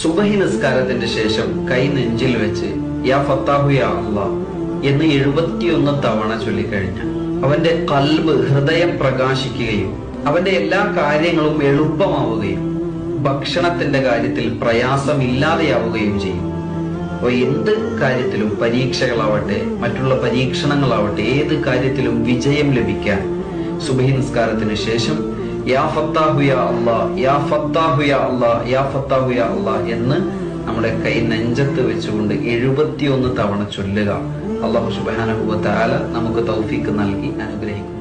സുബഹി നിസ്കാരത്തിന്റെ ശേഷം കൈ നെഞ്ചിൽ വെച്ച് യാ ഫത്താഹു യാ എന്ന് എഴുപത്തിയൊന്ന് തവണ ചൊല്ലിക്കഴിഞ്ഞു. അവന്റെ കൽബ് ഹൃദയം പ്രകാശിക്കുകയും അവന്റെ എല്ലാ കാര്യങ്ങളും എളുപ്പമാവുകയും ഭക്ഷണത്തിന്റെ കാര്യത്തിൽ പ്രയാസമില്ലാതെയാവുകയും ചെയ്യും. അപ്പോൾ എന്ത് കാര്യത്തിലും പരീക്ഷകളാവട്ടെ മറ്റുള്ള പരീക്ഷണങ്ങളാവട്ടെ ഏത് കാര്യത്തിലും വിജയം ലഭിക്കാൻ സുബഹി നിസ്കാരത്തിന് ശേഷം യാ ഫത്താഹു യാ അല്ലാ യാ ഫത്താഹു യാ അല്ലാ യാ ഫത്താഹു യാ അല്ലാ എന്ന് നമ്മുടെ കൈ നെഞ്ചത്ത് വെച്ചുകൊണ്ട് എഴുപത്തിയൊന്ന് തവണ ചൊല്ലുക. അള്ളാഹു സുബാനഹുബ താല നമുക്ക് തൗഫീക്ക് നൽകി അനുഗ്രഹിക്കും.